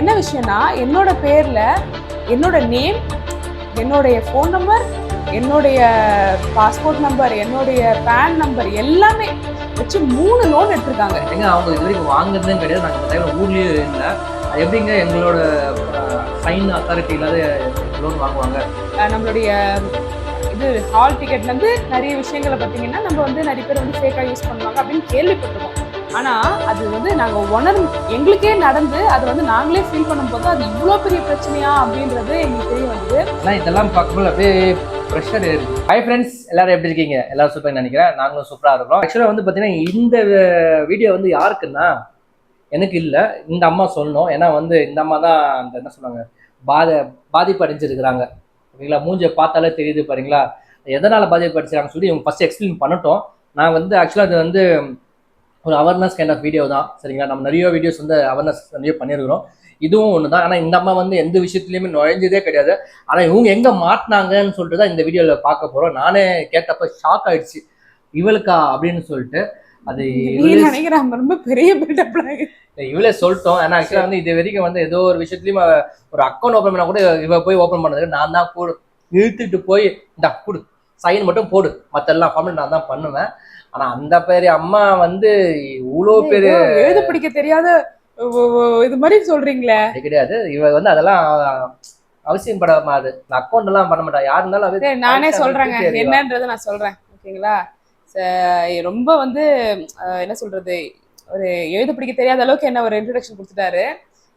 என்ன விஷயம்னா என்னோட பேர்ல என்னோட நேம் என்னுடைய ஃபோன் நம்பர் என்னுடைய பாஸ்போர்ட் நம்பர் என்னுடைய பேன் நம்பர் எல்லாமே வச்சு மூணு லோன் எடுத்திருக்காங்க. எங்க அவங்க இது வரைக்கும் வாங்குறதும் கிடையாது. நாங்கள் டைம்ல ஊர்லயே இல்லை. அது எப்படிங்க எங்களோட சைன் அத்தாரிட்டி இல்லாத லோன் வாங்குவாங்க? நம்மளுடைய இது ஹால் டிக்கெட்ல இருந்து நிறைய விஷயங்களை பார்த்தீங்கன்னா நம்ம வந்து நிறைய பேர் வந்து ஃபேக்காக யூஸ் பண்ணுவாங்க அப்படின்னு கேள்விப்பட்டிருக்கோம். ஆனா அது வந்து நாங்க உணர் எங்களுக்கே நடந்து அதை வந்து நாங்களே ஃபீல் பண்ணும்போது அது இவ்வளோ பெரிய பிரச்சனையா அப்படின்றது எங்களுக்கு தெரிய வந்தது. ஆனால் இதெல்லாம் பார்க்கும்போது அப்படியே ப்ரெஷர் இருக்குது ஹை ஃப்ரெண்ட்ஸ் எல்லாரும் எப்படி இருக்கீங்க? எல்லாரும் சூப்பர் நினைக்கிறேன். நாங்களும் சூப்பராக இருக்கிறோம். ஆக்சுவலாக வந்து பார்த்தீங்கன்னா இந்த வீடியோ வந்து யாருக்குன்னா எனக்கு இல்லை. இந்த அம்மா சொல்லணும். ஏன்னா வந்து இந்த அம்மா தான் அந்த என்ன சொல்லுவாங்க பாத பாதிப்பு அடைஞ்சிருக்கிறாங்க ஓகேங்களா? மூஞ்சை பார்த்தாலே தெரியுது பாருங்களா? எதனால் பாதிப்பு அடைச்சிருக்காங்கன்னு சொல்லி இவங்க ஃபஸ்ட்டு எக்ஸ்பிளைன் பண்ணட்டும். நான் வந்து ஆக்சுவலாக அது வந்து ஒரு அவேர்னஸ் கைண்ட் ஆஃப் வீடியோ தான் சரிங்களா? நம்ம நிறைய வீடியோஸ் வந்து அவேர்னஸ் நிறைய பண்ணியிருக்கிறோம். இதுவும் ஒன்று தான் ஆனால் இந்த அம்மா வந்து எந்த விஷயத்துலையுமே நுழைஞ்சதே கிடையாது. ஆனால் இவங்க எங்கே மாட்டினாங்கன்னு சொல்லிட்டு தான் இந்த வீடியோவில் பார்க்க போகிறோம் நானே கேட்டப்ப ஷாக் ஆயிடுச்சு. இவளுக்கா? அப்படின்னு சொல்லிட்டு அது நினைக்கிறேன் ரொம்ப பெரிய இவளே சொல்லிட்டோம். ஏன்னா ஆக்சுவலாக வந்து இது வரைக்கும் வந்து ஏதோ ஒரு விஷயத்துலையும் ஒரு அக்கௌண்ட் ஓப்பன் பண்ணா கூட இவ போய் ஓப்பன் பண்ணது நான் தான் கூட இழுத்துட்டு போய் இந்த கொடு. சைன் மட்டும் போடு. மற்ற எல்லா ஃபார்மெட் நான் தான் பண்ணுவேன். ஆனா அந்த பெரிய அம்மா வந்து இவ்வளோ பேர் ஏதோ எழுத படிக்க தெரியாத இது மாதிரி சொல்றீங்களே. கிடையாது. இவ வந்து அதெல்லாம் அவசியம் படாம அது அக்கௌண்ட் எல்லாம் பண்ண மாட்டா. யாரு இருந்தாலும் நானே சொல்றேங்க. என்னன்றதை நான் சொல்றேன். ஓகேங்களா? ரொம்ப வந்து என்ன சொல்றது? ஒரு எழுத படிக்க தெரியாத அளவுக்கு என்ன ஒரு இன்ட்ரடக்ஷன் கொடுத்துட்டாரு.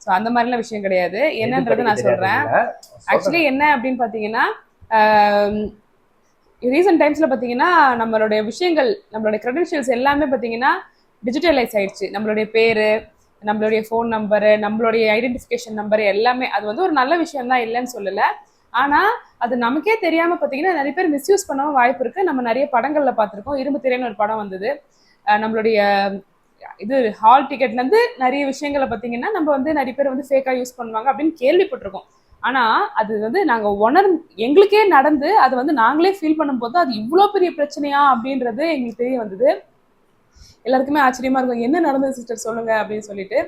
ஸோ அந்த மாதிரிலாம் விஷயம் கிடையாது. என்னன்றதை நான் சொல்றேன். ஆக்சுவலி என்ன அப்படின்னு பார்த்தீங்கன்னா ரீசெண்ட் டைம்ஸில் பார்த்தீங்கன்னா நம்மளுடைய விஷயங்கள் நம்மளுடைய க்ரெடென்ஷியல்ஸ் எல்லாமே பார்த்தீங்கன்னா டிஜிட்டலைஸ் ஆயிடுச்சு. நம்மளுடைய பேர் நம்மளுடைய ஃபோன் நம்பரு நம்மளுடைய ஐடென்டிஃபிகேஷன் நம்பர் எல்லாமே அது வந்து ஒரு நல்ல விஷயம் தான் இல்லைன்னு சொல்லலை. ஆனால் அது நமக்கே தெரியாமல் பார்த்தீங்கன்னா நிறைய பேர் மிஸ்யூஸ் பண்ணவும் வாய்ப்பு இருக்குது நம்ம நிறைய படங்களில் பார்த்துருக்கோம் இரும்பு திரைன்னு ஒரு படம் வந்தது. நம்மளுடைய இது ஹால் டிக்கெட்லேருந்து நிறைய விஷயங்களை பார்த்தீங்கன்னா நம்ம வந்து நிறைய பேர் வந்து ஃபேக்காக யூஸ் பண்ணுவாங்க அப்படின்னு கேள்விப்பட்டிருக்கோம். ஆனா அது வந்து நாங்க உணர் எங்களுக்கே நடந்து அதை வந்து நாங்களே ஃபீல் பண்ணும்போது அது இவ்வளோ பெரிய பிரச்சனையா அப்படின்றது எங்களுக்கு தெரிய வந்தது. எல்லாருக்குமே ஆச்சரியமா இருக்கும். என்ன நடந்தது சிஸ்டர் சொல்லுங்க அப்படின்னு சொல்லிட்டு.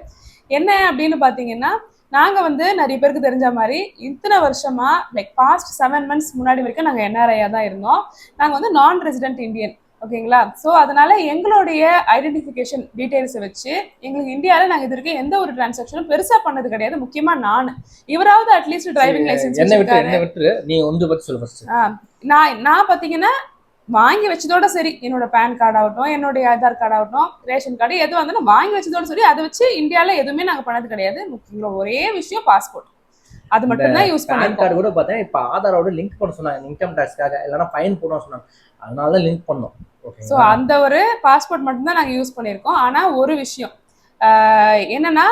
என்ன அப்படின்னு பாத்தீங்கன்னா நாங்க வந்து நிறைய பேருக்கு தெரிஞ்ச மாதிரி இத்தனை வருஷமா லைக் பாஸ்ட் செவன் மந்த்ஸ் முன்னாடி வரைக்கும் நாங்க என்ஆர்ஐயா தான் இருந்தோம். நாங்க வந்து நான் ரெசிடென்ட் இந்தியன் ஓகேங்களா? ஸோ அதனால எங்களுடைய ஐடென்டிஃபிகேஷன் டீடைல்ஸை வச்சு எங்களுக்கு இந்தியாவில் நாங்கள் இது வரைக்கும் எந்த ஒரு டிரான்சாக்ஷனும் பெருசாக பண்ணது கிடையாது. முக்கியமாக நான். இவராவது அட்லீஸ்ட் டிரைவிங் லைசன்ஸ் என்ன விட்டு என்ன விட்டு நீ ஒன்று பத்தி சொல்லு நான் நான் பார்த்தீங்கன்னா வாங்கி வச்சதோட சரி. என்னோட பேன் கார்டு ஆகட்டும் என்னுடைய ஆதார் கார்டு ஆகட்டும் ரேஷன் கார்டு எதுவும் வந்தாலும் வாங்கி வச்சதோட சரி. அதை வச்சு இந்தியாவில் எதுவுமே நாங்கள் பண்ணது கிடையாது. முக்கியம் ஒரே விஷயம் பாஸ்போர்ட் அது மட்டும் தான் யூஸ் பேன் கார்டு கூட பார்த்தேன் இப்போ ஆதாரோட லிங்க் பண்ண சொன்னாங்க இன்கம் டேக்ஸ்க்காக இல்லைன்னா ஃபைன் போட சொன்னாங்க. அதனால தான் லிங்க் பண்ணோம். ஸோ ஓகேங்களா அந்த ஒரு பாஸ்போர்ட் மட்டும்தான் நாங்கள் யூஸ் பண்ணியிருக்கோம் ஆனால் ஒரு விஷயம். என்னன்னா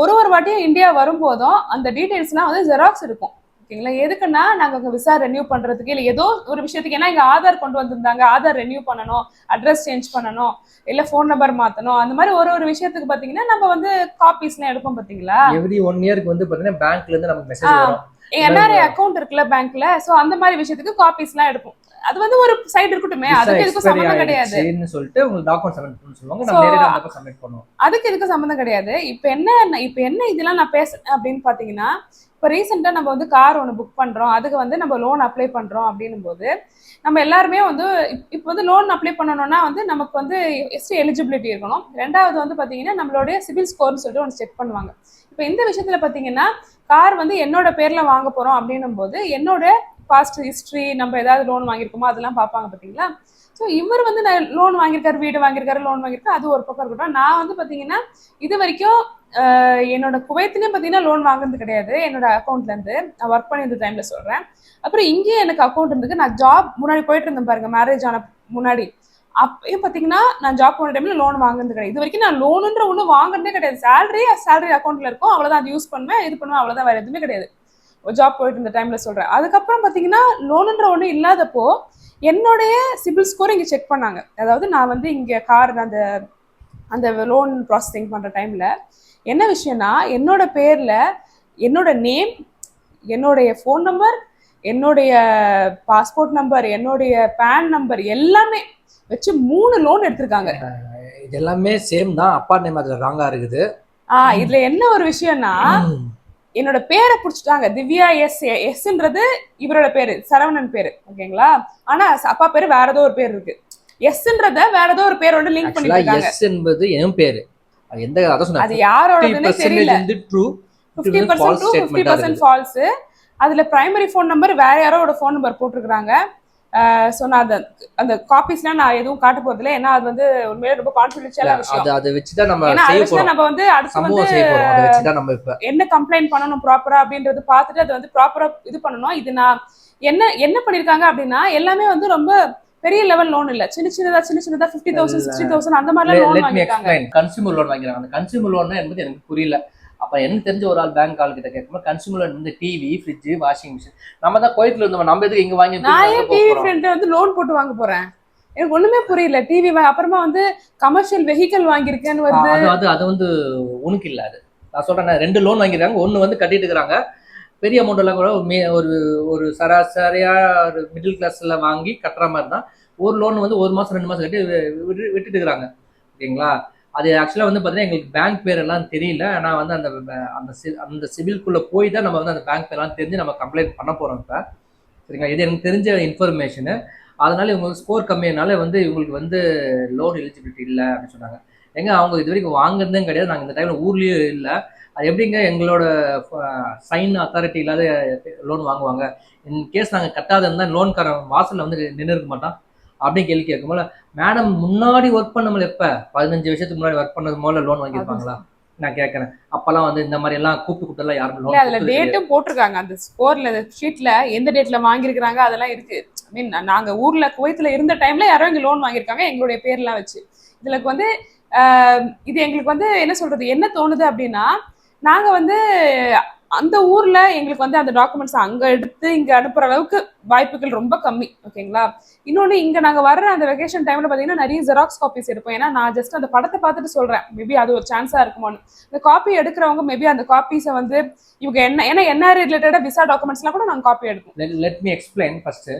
ஒரு ஒரு வாட்டியும் இந்தியா வரும்போதும் அந்த டீட்டெயில்ஸ்லாம் வந்து ஜெராக்ஸ் இருக்கும். ஓகேங்களா? எதுக்குன்னா நாங்கள் அங்கே விசா ரெனியூ பண்ணுறதுக்கு இல்லை ஏதோ ஒரு விஷயத்துக்கு ஏன்னா இங்கே ஆதார் கொண்டு வந்திருந்தாங்க. ஆதார் ரெனியூ பண்ணணும் அட்ரஸ் சேஞ்ச் பண்ணணும் இல்லை ஃபோன் நம்பர் மாற்றணும் அந்த மாதிரி ஒரு ஒரு விஷயத்துக்கு பார்த்தீங்கன்னா நம்ம வந்து காப்பீஸ்லாம் எடுப்போம் பார்த்தீங்களா எவ்ரி ஒன் இயர்க்கு வந்து பார்த்தீங்கன்னா பேங்க்ல இருந்து நமக்கு மெசேஜ் என்ஆர்ஐ அக்கௌண்ட் இருக்குல்ல பேங்க்ல ஸோ அந்த மாதிரி விஷயத்துக்கு காப்பீஸ்லாம் எடுப்போம். அது வந்து ஒரு சைடு இருக்கட்டுமே அதுக்கு expiry சம்மந்தம் கிடையாது. சொல்லிட்டு உங்களுக்கு டாக்குமெண்ட் சப்மிட் பண்ண சொல்லுவாங்க. நம்ம நேரடியாக அந்த சப்மிட் பண்ணுவோம். அதுக்கு இதுக்கு சம்மந்தம் கிடையாது. இப்போ என்ன இப்போ என்ன இதெல்லாம் நான் பேசுறேன் அப்படின்னு பார்த்தீங்கன்னா இப்போ ரீசெண்டாக நம்ம வந்து கார் ஒன்று புக் பண்ணுறோம் அதுக்கு வந்து நம்ம லோன் அப்ளை பண்ணுறோம் அப்படின்னும் போது நம்ம எல்லாருமே வந்து இப்போ வந்து லோன் அப்ளை பண்ணணும்னா வந்து நமக்கு வந்து எஸ்டி எலிஜிபிலிட்டி இருக்கணும். ரெண்டாவது வந்து பார்த்தீங்கன்னா நம்மளுடைய சிவில் ஸ்கோர்னு சொல்லிட்டு ஒன்று செக் பண்ணுவாங்க. இப்போ இந்த விஷயத்தில் பார்த்தீங்கன்னா கார் வந்து என்னோட பேரில் வாங்க போகிறோம் அப்படின்னும் போது என்னோட பாஸ்ட் ஹிஸ்ட்ரி நம்ம ஏதாவது லோன் வாங்கியிருக்கோமோ அதெல்லாம் பார்ப்பாங்க பார்த்தீங்களா ஸோ இவர் வந்து நான் லோன் வாங்கியிருக்காரு வீடு வாங்கியிருக்காரு லோன் வாங்கியிருக்காரு அது ஒரு பக்கம் இருக்கட்டும். நான் வந்து பார்த்தீங்கன்னா இது வரைக்கும் என்னோட குவைத்துலேயும் பார்த்தீங்கன்னா லோன் வாங்குறது கிடையாது. என்னோட அக்கௌண்ட்லேருந்து நான் ஒர்க் பண்ணியிருந்த டைமில் சொல்கிறேன் அப்புறம் இங்கேயும் எனக்கு அக்கௌண்ட் இருந்துக்கு நான் ஜாப் முன்னாடி போயிட்டு இருந்தேன் பாருங்க மேரேஜ் ஆன முன்னாடி. அப்பயும் பார்த்தீங்கன்னா நான் ஜாப் போன டைமில் லோன் வாங்குறது கிடையாது. இது வரைக்கும் நான் லோனுன்ற ஒன்றும் வாங்குறதே கிடையாது. சேலரி சேலரி அக்கௌண்ட்டில் இருக்கும். அவ்வளோதான் அது யூஸ் பண்ணுவேன் இது பண்ணுவேன் அவ்வளோதான் வேறு எதுவுமே கிடையாது. ஜாப் போயிட்டு இருந்த டைமில் சொல்கிறேன் அதுக்கப்புறம் பார்த்தீங்கன்னா லோனுன்ற ஒன்று இல்லாதப்போ என்னுடைய சிபில் ஸ்கோர் இங்கே செக் பண்ணாங்க. அதாவது நான் வந்து இங்கே கார் அந்த அந்த லோன் ப்ராசஸிங் பண்ணுற டைமில் என்ன விஷயம்னா என்னோட பேரில் என்னோட நேம் என்னுடைய ஃபோன் நம்பர் என்னுடைய பாஸ்போர்ட் நம்பர் என்னுடைய பேன் நம்பர் எல்லாமே வச்சு மூணு லோன் எடுத்திருக்காங்க. இது எல்லாமே சேம் தான். அப்பா நேம் அதுல ராங்கா இருக்குது. ஆ இதுல என்ன ஒரு விஷயம்னா என்னோட பேரை புடிச்சிட்டாங்க. திவ்யா எஸ் எஸ்ன்றது இவரோட பேரு சரவணன் பேரு ஓகேங்களா ஆனா அப்பா பேரு வேற ஏதோ ஒரு பேர் இருக்கு. எஸ்ன்றத வேற ஏதோ ஒரு பேரோட லிங்க் பண்ணிருக்காங்க. எஸ் என்பது என் பேரு. அது எந்த அதான் சொன்னேன். அது யாரோடதுன்னு தெரியல. வந்து true fifty percent to fifty percent false அதுல பிரைமரி ஃபோன் நம்பர் வேற யாரோட ஃபோன் நம்பர் போட்டிருக்காங்க ஸோ நான் அந்த அந்த காப்பீஸ்லாம் நான் எதுவும் காட்ட போறதில்ல. ஏன்னா அது வந்து உண்மையிலே ரொம்ப கான்ஃபிடென்ஷியலான விஷயம். அது அதை நம்ம அதை வச்சு நம்ம வந்து அடுத்து வந்து அதை என்ன கம்ப்ளைண்ட் பண்ணணும் ப்ராப்பரா அப்படின்றது பார்த்துட்டு அதை வந்து ப்ராப்பரா இது பண்ணணும். இது நான் என்ன என்ன பண்ணிருக்காங்க அப்படின்னா எல்லாமே வந்து ரொம்ப பெரிய லெவல் லோன் இல்ல. சின்ன சின்னதா சின்ன சின்னதா ஃபிஃப்டி தௌசண்ட் சிக்ஸ்டி தௌசண்ட் அந்த மாதிரிலாம் லோன் எக்ஸ்பிளைன் கன்சியூமர் லோன் வாங்கிறாங்க அந்த கன்சியூமர் லோன் என்பது எனக்கு புரியல. அப்ப எனக்கு தெரிஞ்ச ஒரு ஆள் பேங்க் ஆள் கிட்ட கேட்கும்போது லோன் இந்த டிவி ஃப்ரிட்ஜ் வாஷிங் மிஷின் நம்ம தான் கோயத்துல இருந்தோம் நம்ம எதுக்கு இங்க வாங்கி நான் ஏன் டிவி? ஃப்ரெண்ட் வந்து லோன் போட்டு வாங்க போறேன்? எனக்கு ஒண்ணுமே புரியல. டிவி அப்புறமா வந்து கமர்ஷியல் வெஹிக்கல் வாங்கியிருக்கேன்னு வருது அது அது வந்து உனக்கு இல்ல அது. நான் சொல்றேன் ரெண்டு லோன் வாங்கிருக்காங்க ஒன்னு வந்து கட்டிட்டு இருக்காங்க பெரிய அமௌண்ட் எல்லாம் கூட ஒரு ஒரு சராசரியா ஒரு மிடில் கிளாஸ்ல வாங்கி கட்டுற மாதிரி தான். ஒரு லோன் வந்து ஒரு மாதம் ரெண்டு மாதம் கட்டி விட்டு- விட்டுட்டு இருக்கிறாங்க ஓகேங்களா? அது ஆக்சுவலாக வந்து பார்த்தீங்கன்னா எங்களுக்கு பேங்க் பேர் எல்லாம் தெரியல. ஆனால் வந்து அந்த அந்த சி- அந்த சிவில்குள்ளே போய் தான் நம்ம வந்து அந்த பேங்க் பேர்லாம் தெரிஞ்சு நம்ம கம்ப்ளைண்ட் பண்ண போகிறோம் இப்போ. சரிங்களா? இது எனக்கு தெரிஞ்ச இன்ஃபர்மேஷனு அதனால இவங்களுக்கு ஸ்கோர் கம்மியானால வந்து இவங்களுக்கு வந்து லோன் எலிஜிபிலிட்டி இல்லை அப்படின்னு சொன்னாங்க. எங்க அவங்க இது வரைக்கும் வாங்குறதே கிடையாது. நாங்கள் இந்த டைமில் ஊர்லேயும் இல்லை. அது எப்படிங்க எங்களோட சைன் அத்தாரிட்டி இல்லாத லோன் வாங்குவாங்க? இன் கேஸ் நாங்கள் கட்டாத இருந்தால் லோன்காரன் வாசலில் வந்து நின்று இருக்க மாட்டான். அப்படின்னு கேள்வி கேட்கும்போது மேடம் முன்னாடி ஒர்க் பண்ணவங்க எப்போ? பதினஞ்சு வருஷத்துக்கு முன்னாடி ஒர்க் பண்ணது போல லோன் வாங்கியிருப்பாங்களா? நான் கேட்கறேன். அப்பெல்லாம் வந்து இந்த மாதிரி எல்லாம் கூப்பிட்டு கூப்பிட்டுலாம் யாரும் இல்ல அதுல லோன் டேட்டும் போட்டிருக்காங்க. அந்த ஸ்கோர்ல ஷீட்ல எந்த டேட்ல வாங்கியிருக்காங்க அதெல்லாம் இருக்கு. ஐ மீன் நாங்க ஊர்ல குவைத்துல இருந்த டைம்ல யாரோ இங்க லோன் வாங்கியிருக்காங்க எங்களுடைய பேர்லாம் வச்சு. இதுல வந்து இது எங்களுக்கு வந்து என்ன சொல்றது? என்ன தோணுது அப்படின்னா நாங்க வந்து அந்த ஊர்ல எங்களுக்கு வந்து அந்த டாக்குமெண்ட்ஸ் அங்க எடுத்து இங்க அனுப்புற அளவுக்கு வாய்ப்புகள் ரொம்ப கம்மி ஓகேங்களா இன்னொன்னு இங்க நாங்க வர்ற அந்த வெக்கேஷன் டைம்ல பாத்தீங்கன்னா நிறைய ஜெராக்ஸ் காப்பீஸ் எடுப்போம். ஏன்னா நான் ஜஸ்ட் அந்த படத்தை பார்த்துட்டு சொல்றேன். மேபி அது ஒரு சான்ஸா இருக்குமோன்னு. இந்த காப்பி எடுக்கிறவங்க மேபி அந்த காப்பீஸை வந்து இவங்க என்ன ஏன்னா என்ன ரிலேட்டடா விசா டாக்குமெண்ட்ஸ்லாம் கூட நாங்க காப்பி எடுப்போம். லெட் மீ எக்ஸ்பிளைன் ஃபர்ஸ்ட்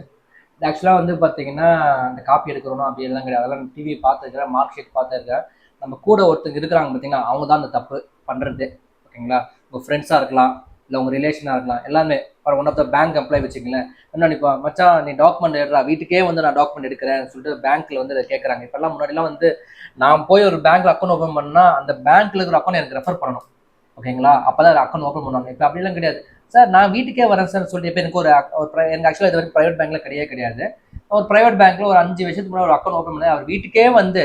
ஆக்சுவலாக வந்து பார்த்தீங்கன்னா அந்த காப்பி எடுக்கிறோம் அப்படி எல்லாம் கிடையாது. அதெல்லாம் டிவி பார்த்துருக்கேன் மார்க் ஷீட் பார்த்துருக்கேன் நம்ம கூட ஒருத்தங்க இருக்கிறாங்க பார்த்தீங்கன்னா அவங்க தான் அந்த தப்பு பண்ணுறது ஓகேங்களா உங்கள் ஃப்ரெண்ட்ஸாக இருக்கலாம் இல்லை உங்கள் ரிலேஷனாக இருக்கலாம் எல்லாமே for one of the bank employee வச்சுக்கங்களேன். என்ன இப்போ மச்சான் நீ டாக்குமெண்ட் எடுறா வீட்டுக்கே வந்து நான் டாக்குமெண்ட் எடுக்கிறேன்னு சொல்லிட்டு பேங்க்கில் வந்து அதை கேட்குறாங்க இப்போல்லாம் முன்னாடிலாம் வந்து நான் போய் ஒரு பேங்க்கில் அக்கௌண்ட் ஓப்பன் பண்ணால் அந்த பேங்க்கில் இருக்கிற அக்கௌண்ட் எனக்கு ரெஃபர் பண்ணணும். ஓகேங்களா? அப்போ தான் அக்கௌண்ட் ஓப்பன் பண்ணுவாங்க. இப்போ அப்படிலாம் கிடையாது. சார் நான் வீட்டுக்கே வரேன் சார் சொல்லிட்டு இப்போ எனக்கு ஒரு ஒரு எனக்கு ஆக்சுவலாக இது வரைக்கும் ப்ரைவேட் பேங்க்கில் கிடையவே கிடையாது. ஒரு ப்ரைவேட் பேங்க்கில் ஒரு அஞ்சு வருஷத்துக்கு முன்னாடி ஒரு அக்கௌண்ட் ஓப்பன் பண்ணி அவர் வீட்டுக்கே வந்து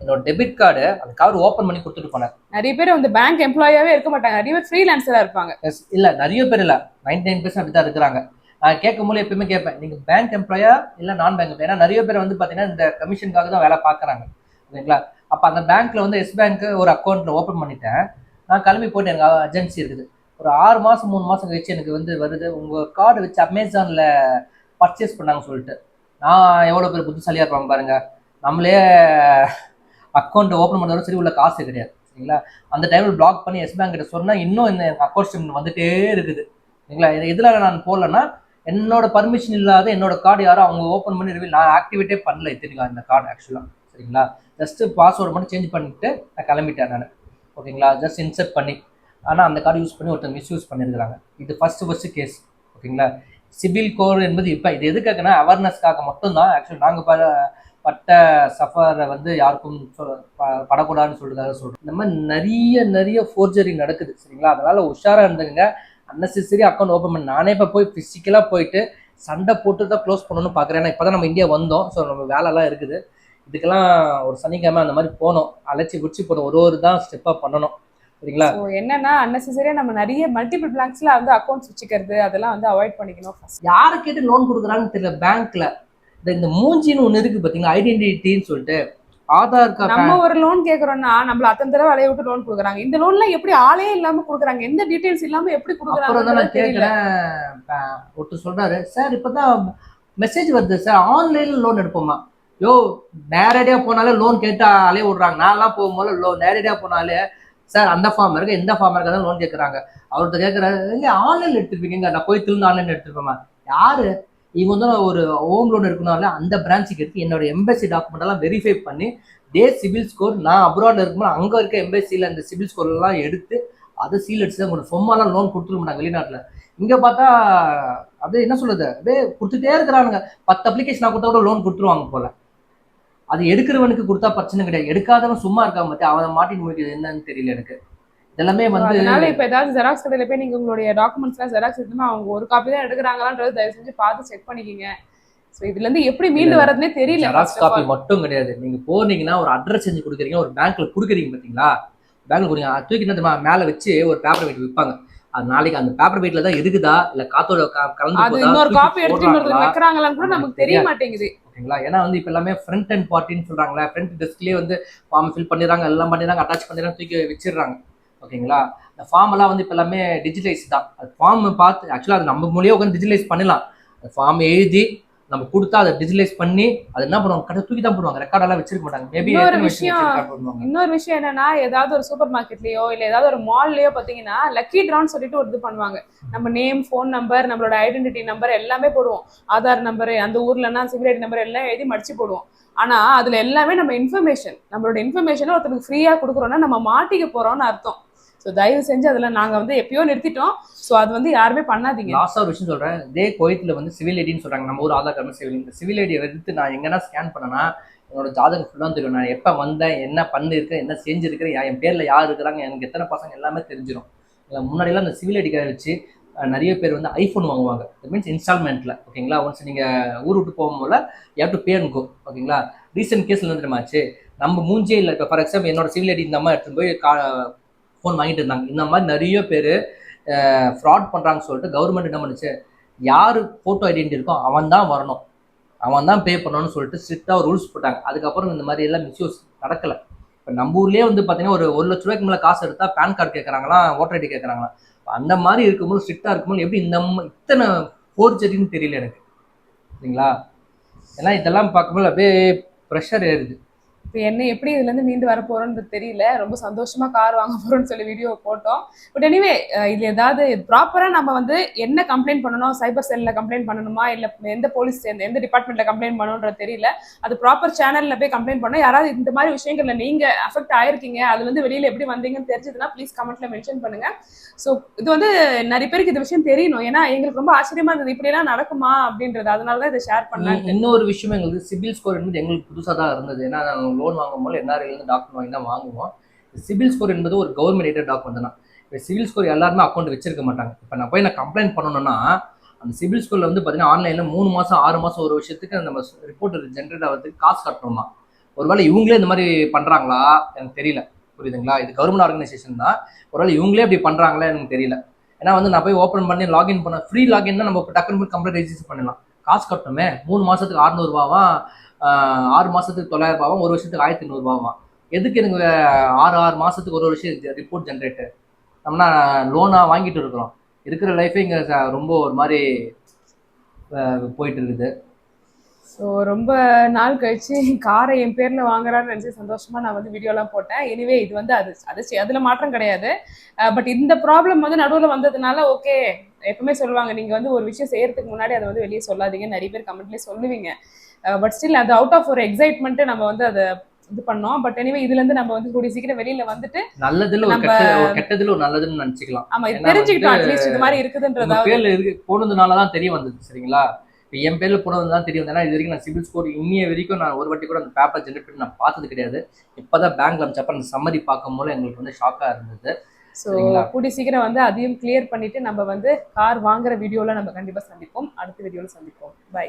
என்னோட டெபிட் கார்டு அந்த கார்டு ஓப்பன் பண்ணி கொடுத்துட்டு போனார் நிறைய பேர் வந்து பேங்க் எம்ப்ளாயாவே இருக்க மாட்டாங்க. நிறைய பேர் ஃப்ரீலான்சரா இருப்பாங்க. எஸ் இல்லை நிறைய பேர் இல்லை. நைன்டி நைன் பர்சன்ட் அப்படி தான் இருக்கிறாங்க. நான் கேட்கும் போது எப்பயுமே கேட்பேன் நீங்கள் பேங்க் எம்ப்ளாயா இல்லை நான் பேங்க் ஏன்னா நிறைய பேர் வந்து பார்த்தீங்கன்னா இந்த கமிஷனுக்காக தான் வேலை பார்க்குறாங்க ஓகேங்களா அப்போ அந்த பேங்க்ல வந்து எஸ் பேங்க் ஒரு அக்கௌண்ட் ஓப்பன் பண்ணிட்டேன். நான் கிளம்பி போயிட்டு எனக்கு அர்ஜென்சி இருக்குது. ஒரு ஆறு மாதம் மூணு மாதம் கழிச்சு எனக்கு வந்து வருது. உங்கள் கார்டு வச்சு அமேசானில் பர்ச்சேஸ் பண்ணாங்க சொல்லிட்டு. நான் எவ்வளோ பேர் புத்திசாலியாக இருப்பாங்க பாருங்க. நம்மளே அக்கௌண்ட் ஓப்பன் பண்ணுறதும் சரி உள்ள காசு கிடையாது. சரிங்களா? அந்த டைமில் பிளாக் பண்ணி எஸ் பேங்க் கிட்ட சொன்னால் இன்னும் இந்த அக்கௌண்ட் ஸ்டேட்மெண்ட் வந்துட்டே இருக்குது. சரிங்களா? எதில் நான் போடலன்னா என்னோட பர்மிஷன் இல்லாத என்னோட கார்டு யாரோ அவங்க ஓப்பன் பண்ணி ரிவீல் நான் ஆக்டிவேட்டே பண்ணல இத்தனைக்கும் இந்த கார்டு ஆக்சுவலாக சரிங்களா? ஜஸ்ட் பாஸ்வேர்டு மட்டும் சேஞ்ச் பண்ணிட்டு நான் கிளம்பிட்டேன் நான். ஓகேங்களா? ஜஸ்ட் இன்செர்ட் பண்ணி. ஆனால் அந்த கார்டு யூஸ் பண்ணி ஒருத்தர் மிஸ்யூஸ் பண்ணியிருக்கிறாங்க இது ஃபஸ்ட்டு ஃபஸ்ட்டு கேஸ் ஓகேங்களா? சிபில் கோர் என்பது இப்போ இது எதுக்காகனா அவேர்னஸ்க்காக மட்டும்தான். ஆக்சுவலி நாங்கள் ப பட்ட சஃபரை வந்து யாருக்கும் படக்கூடாதுன்னு சொல்றதுக்காக சொல்றோம். இந்த மாதிரி நிறைய நிறைய ஃபோர்ஜரி நடக்குது சரிங்களா? அதனால உஷாரா இருந்துங்க அன்னெசரி அக்கௌண்ட் ஓப்பன் பண்ணி நானே இப்போ போய் ஃபிசிக்கலாக போயிட்டு சண்டை போட்டு தான் க்ளோஸ் பண்ணணும்னு பார்க்குறேன் ஏன்னா இப்போ தான் நம்ம இந்தியா வந்தோம். ஸோ நம்ம வேலைலாம் இருக்குது. இதுக்கெல்லாம் ஒரு சனிக்கிழமை அந்த மாதிரி போனோம். அழைச்சி குடிச்சு போனோம் ஒரு ஒரு தான் ஸ்டெப்பாக பண்ணணும். சரிங்களா? என்னன்னா அன்னெசரியா நம்ம நிறைய மல்டிபிள் பிளாங்க்ஸ்ல வந்து அக்கௌண்ட்ஸ் வச்சுக்கிறது அதெல்லாம் வந்து அவாய்ட் பண்ணிக்கணும். யாரை கேட்டு லோன் கொடுக்குறாங்கன்னு தெரியல பேங்க்ல இந்த மூஞ்சின்னு ஒன்று இருக்கு பார்த்தீங்களா ஐடென்டிட்டின்னு சொல்லிட்டு. ஆதார் கார்டு நம்ம ஒரு லோன் கேக்குறோம்னா நம்மள அத்தனை தடவை அலைய விட்டு லோன் கொடுக்குறாங்க. இந்த லோன்ல எப்படி ஆளே இல்லாம கொடுக்குறாங்க? எந்த டீடைல்ஸ் இல்லாம எப்படி கொடுக்குறாங்க கேட்குறேன் ஒருத்தர் சொல்றாரு சார் இப்பதான் மெசேஜ் வருது சார். ஆன்லைன்ல லோன் எடுப்போமா? யோ நேரடியா போனாலே லோன் கேட்டு அலைய விடுறாங்க. நான்லாம் போகும்போது லோ நேரடியா போனாலே சார் அந்த ஃபார்ம் இருக்கு எந்த ஃபார்ம் இருக்கா லோன் கேட்குறாங்க அவர்கிட்ட கேட்குறாரு எங்க ஆன்லைன்ல எடுத்துருப்பீங்க நான் போய் திரும்ப ஆன்லைன்ல எடுத்துருப்பேமா யாரு? இவங்க வந்து ஒரு ஹோம் லோன் எடுக்கணும்ல அந்த பிரான்ச்சுக்கு எடுத்து என்னோட எம்பசி டாக்குமெண்ட் எல்லாம் வெரிஃபை பண்ணி டே சிபில் ஸ்கோர் நான் அப்ராட்ல இருக்கும்போது அங்க இருக்க எம்பசியில் அந்த சிவில் ஸ்கோர் எல்லாம் எடுத்து அதை சீல் அடிச்சு தான் கொடுக்கும் சும்மாலாம் லோன் கொடுத்துட மாட்டாங்க வெளிநாட்டுல. இங்க பார்த்தா அப்படியே என்ன சொல்றது அப்படியே கொடுத்துட்டே இருக்கிறானுங்க. பத்து அப்ளிகேஷன் கொடுத்தா கூட லோன் கொடுத்துருவாங்க போல. அது எடுக்கிறவனுக்கு கொடுத்தா பிரச்சனை கிடையாது. எடுக்காதவன் சும்மா இருக்கா பத்தி அவன் மாட்டின் முடிக்கிறது என்னன்னு தெரியல எனக்கு. இதெல்லாமே வந்து அதனால இப்ப ஏதாவது ஜெராக்ஸ் கடையில போய் நீங்க உங்களுடைய டாக்குமெண்ட்ஸ் எல்லாம் ஜெராக்ஸ் எடுத்துனா அவங்க ஒரு காப்பி தான் எடுக்கிறாங்களான்றது தயவு செஞ்சு பார்த்து செக் பண்ணிக்கிங்க. சோ இதுல இருந்து எப்படி மீண்டு வர்றதுனே தெரியல ஜெராக்ஸ் காப்பி. மட்டும் கிடையாது. நீங்க போனீங்கன்னா ஒரு அட்ரஸ் செஞ்சு கொடுக்குறீங்க ஒரு பேங்க்ல கொடுக்குறீங்க பாத்தீங்களா? பேங்க்ல கொடுங்க. தூக்கி என்ன தெரியுமா மேல வச்சு ஒரு பேப்பர் வெயிட் விற்பாங்க அது நாளைக்கு அந்த பேப்பர் வெயிட்ல தான் இருக்குதா? இல்ல காத்தோட கலந்து அது இன்னொரு காப்பி எடுத்து? வைக்கிறாங்களான்னு கூட நமக்கு தெரிய. மாட்டேங்குது. ஓகேங்களா? ஏன்னா வந்து இப்போ எல்லாமே ஃப்ரண்ட் அண்ட் பார்ட்டின்னு சொல்றாங்களே ஃப்ரண்ட் டெஸ்க்லேயே வந்து ஃபார்ம் ஃபில் பண்ணிடுறாங்க எல்லாம் பண்ணிடுறாங்க அட்டாச் பண்ணிடுறாங்க தூக்கி வச்சிடுறாங்க. ஓகேங்களா? இந்த ஃபார்ம் எல்லாம் வந்து இப்போ எல்லாமே டிஜிட்டலைஸ் தான். அது ஃபார்ம் பார்த்து ஆக்சுவலாக அது நம்ம மூலியம் உட்காந்து டிஜிட்டலைஸ் பண்ணலாம். அந்த ஃபார்ம் எழுதி நம்ம கொடுத்தா அதை டிஜிட்டலைஸ் பண்ணி அது என்ன பண்ணுவாங்க? கடை தூக்கி தான் போடுவாங்க. ரெக்கார்டெல்லாம் வச்சிருக்க மாட்டாங்க. மேபி இன்னொரு விஷயம் இன்னொரு விஷயம் என்னன்னா ஏதாவது ஒரு சூப்பர் மார்க்கெட்லயோ இல்ல ஏதாவது ஒரு மால்லயோ பாத்தீங்கன்னா லக்கி ட்ரான்னு சொல்லிட்டு ஒரு இது பண்ணுவாங்க. நம்ம நேம் ஃபோன் நம்பர் நம்மளோட ஐடென்டிட்டி நம்பர் எல்லாமே போடுவோம். ஆதார் நம்பர் அந்த ஊர்லன்னா ஐடி நம்பர் எல்லாம் எழுதி மடிச்சு போடுவோம். ஆனா அதுல எல்லாமே நம்ம இன்ஃபர்மேஷன் நம்மளோட இன்ஃபர்மேஷனை ஒருத்தருக்கு ஃப்ரீயா கொடுக்குறோம்னா நம்ம மாட்டிக்க போறோம்னு அர்த்தம். ஸோ தயவு செஞ்சு அதில் நாங்கள் வந்து எப்பயோ நிறுத்திட்டோம். ஸோ அது வந்து யாருமே பண்ணாதீங்க. லாஸ்ட் ஒரு விஷயம் சொல்கிறேன் இதே கோயத்தில் வந்து சிவில் ஐடின்னு சொல்கிறாங்க நம்ம ஊர் ஆதார் கார்டு சிவில் இந்த சிவில் ஐடி எடுத்து நான் எங்கன்னா ஸ்கேன் பண்ணனா என்னோட ஜாதகம் ஃபுல்லாக தெரியும். நான் எப்போ வந்தேன் என்ன பண்ணிருக்கேன் என்ன செஞ்சுருக்கிறேன் என் பேரில் யார் இருக்கிறாங்க எனக்கு எத்தனை பசங்க எல்லாமே தெரிஞ்சிடும் முன்னாடியெல்லாம் முன்னாடிலாம் அந்த சிவில் ஐடி கார்டு வச்சு நிறைய பேர் வந்து ஐஃபோன் வாங்குவாங்க. இட் மீன்ஸ் இன்ஸ்டால்மெண்ட்டில் ஓகேங்களா? ஒன்ஸ் நீங்கள் ஊர் விட்டு போகும்போது யார் டு பே கோ ஓகேங்களா? ரீசெண்ட் கேஸில் என்ன தெரியுமாச்சு நம்ம மூஞ்சே இல்லை. இப்போ ஃபார் எக்ஸாம்பிள் என்னோட சிவில் ஐடி இந்த மாதிரி எடுத்துகிட்டு போய் கா ஃபோன் வாங்கிட்டு இருந்தாங்க. இந்த மாதிரி நிறைய பேர் ஃப்ராட் பண்ணுறாங்கன்னு சொல்லிட்டு கவர்மெண்ட் என்ன பண்ணுச்சு? யார் ஃபோட்டோ ஐடென்டி இருக்கோ அவன் தான் வரணும். அவன் தான் பே பண்ணணும்னு சொல்லிட்டு ஸ்ட்ரிக்டாக ரூல்ஸ் போட்டாங்க. அதுக்கப்புறம் இந்த மாதிரி எல்லாம் மிஸ்யூஸ் நடக்கலை. இப்போ நம்ம ஊர்லேயே வந்து பார்த்தீங்கன்னா ஒரு ஒரு லட்ச ரூபாய்க்கு மேலே காசு எடுத்தால் பேன் கார்டு கேட்குறாங்களாம் ஓட்டர் ஐடி கேட்குறாங்களா அந்த மாதிரி இருக்கும்போது ஸ்ட்ரிக்டாக இருக்கும்போது எப்படி இந்த இத்தனை இத்தனை ஃபோர்ஜரின்னு தெரியல எனக்கு. சரிங்களா? ஏன்னா இதெல்லாம் பார்க்கும்போது அப்படியே ப்ரெஷர் ஏறுது இப்போ என்ன எப்படி இதுல இருந்து மீண்டு வர போறோம்ன்றது தெரியல. ரொம்ப சந்தோஷமா கார் வாங்க போறோம்னு சொல்லி வீடியோ போட்டோம். பட் எனிவே இதுல ஏதாவது ப்ராப்பரா நம்ம வந்து என்ன கம்ப்ளைண்ட் பண்ணணும்? சைபர் செல்ல கம்ப்ளைண்ட் பண்ணணுமா? இல்ல எந்த போலீஸ் எந்த டிபார்ட்மெண்ட்ல கம்ப்ளைண்ட் பண்ணணுன்றது தெரியல. அது ப்ராப்பர் சேனல்ல போய் கம்ப்ளைண்ட் பண்ணோம் யாராவது இந்த மாதிரி விஷயங்கள்ல நீங்க அஃபெக்ட் ஆயிருக்கீங்க. அதுல இருந்து வெளியில எப்படி வந்தீங்கன்னு தெரிஞ்சதுன்னா ப்ளீஸ் கமெண்ட்ல மென்ஷன் பண்ணுங்க. ஸோ இது வந்து நிறைய பேருக்கு இந்த விஷயம் தெரியணும். ஏன்னா எங்களுக்கு ரொம்ப ஆச்சரியமா இருந்தது. இப்படி எல்லாம் நடக்குமா அப்படின்றது. அதனால தான் இதை ஷேர் பண்ணேன் இன்னும் இன்னொரு விஷயம் எங்களுக்கு சிபில் ஸ்கோர் என்பது எங்களுக்கு புதுசாக தான் இருந்தது. ஏன்னா லோன் வாங்கும்போது என்ஆர்ஐலேருந்து டாக்குமெண்ட் வாங்கி தான் வாங்குவோம். சிபில் ஸ்கோர் என்பது ஒரு கவர்மெண்ட் எய்டட் டாக்குமெண்ட் தான். இப்போ சிவில் ஸ்கோர் எல்லாருமே அக்கௌண்ட் வச்சிருக்க மாட்டாங்க. இப்போ நான் போய் நான் கம்ப்ளைண்ட் பண்ணணும்னா அந்த சிபில் ஸ்கோரில் வந்து பார்த்தீங்கன்னா ஆன்லைனில் மூணு மாதம் ஆறு மாதம் ஒரு விஷயத்துக்கு நம்ம ரிப்போர்ட் ஜென்ரேட் ஆகிறதுக்கு காசு கட்டணுமா? ஒருவேளை இவங்களே இந்த மாதிரி பண்ணுறாங்களா எனக்கு தெரியல. புரியுதுங்களா? இது கவர்மெண்ட் ஆர்கனைசேஷன் தான். ஒருவேளை இவங்களே அப்படி பண்ணுறாங்களா எனக்கு தெரியல. ஏன்னா வந்து நான் போய் ஓப்பன் பண்ணி லாகின் பண்ண ஃப்ரீ லாகின் தான் நம்ம இப்போ டக்குனு போய் கம்ப்ளைண்ட் ரெஜிஸ்டர் பண்ணலாம். காசு கட்டணுமே. மூணு மாதத்துக்கு ஆறுநூறுபாவா ஆறு மாசத்துக்கு தொள்ளாயிரம் ரூபாவும் ஒரு வருஷத்துக்கு ஆயிரத்தி நூறுபாவா எதுக்கு எனக்கு ஆறு ஆறு மாசத்துக்கு ஒரு வருஷம் ரிப்போர்ட் ஜென்ரேட்டு நம்மனா லோனா வாங்கிட்டு இருக்கிறோம். இருக்கிற லைஃபே இங்கே ரொம்ப ஒரு மாதிரி போயிட்டு இருக்குது. ஸோ ரொம்ப நாள் கழிச்சு காரை என் பேர்ல வாங்குறான்னு நினைச்சு சந்தோஷமா நான் வந்து வீடியோலாம் போட்டேன். எனிவே இது வந்து அது அது சி- அதுல மாற்றம் கிடையாது. பட் இந்த ப்ராப்ளம் வந்து நடுவில் வந்ததுனால ஓகே எப்பவுமே சொல்லுவாங்க நீங்க வந்து ஒரு விஷயம் செய்யறதுக்கு முன்னாடி அதை வந்து வெளியே சொல்லாதீங்க நிறைய பேர் கமெண்ட்லேயே சொல்லுவீங்க. பட் ஸ்டில் அது அவுட் ஆஃப் ஒரு எக்ஸைட்மெண்ட் நம்ம வந்து அதை இது பண்ணோம். பட் எனிவே இதுல இருந்து நம்ம வந்து கூடிய சீக்கிரம் வெளியில வந்துட்டு நல்லதுல ஒரு கெட்டதுல ஒரு நல்லதுன்னு நினைச்சுக்கலாம். ஆமா தெரிஞ்சுக்கிட்டோம் அட்லீஸ்ட் இது மாதிரி உங்க இருக்குதுன்றதாவது பேர்ல இருக்கு போனதுனால தான் தெரிய வந்தது சரிங்களா? இப்போ என் பேர்ல போனது தான் தெரிய வந்தது. ஏன்னா இது வரைக்கும் நான் சிபில் ஸ்கோர் இன்னிய வரைக்கும் நான் ஒரு வாட்டி கூட அந்த பேப்பர் ஜென்ரேட் பண்ணி நான் பார்த்தது கிடையாது. இப்பதான் பேங்க்ல அமைச்சப்ப அந்த சம்மரி பார்க்கும்போது எங்களுக்கு வந்து ஷாக்கா இருந்தது ஸோ? கூடிய சீக்கிரம் வந்து அதையும் கிளியர் பண்ணிட்டு நம்ம வந்து கார் வாங்குற வீடியோல நம்ம கண்டிப்பா சந்திப்போம். அடுத்த வீடியோல சந்திப்போம். பை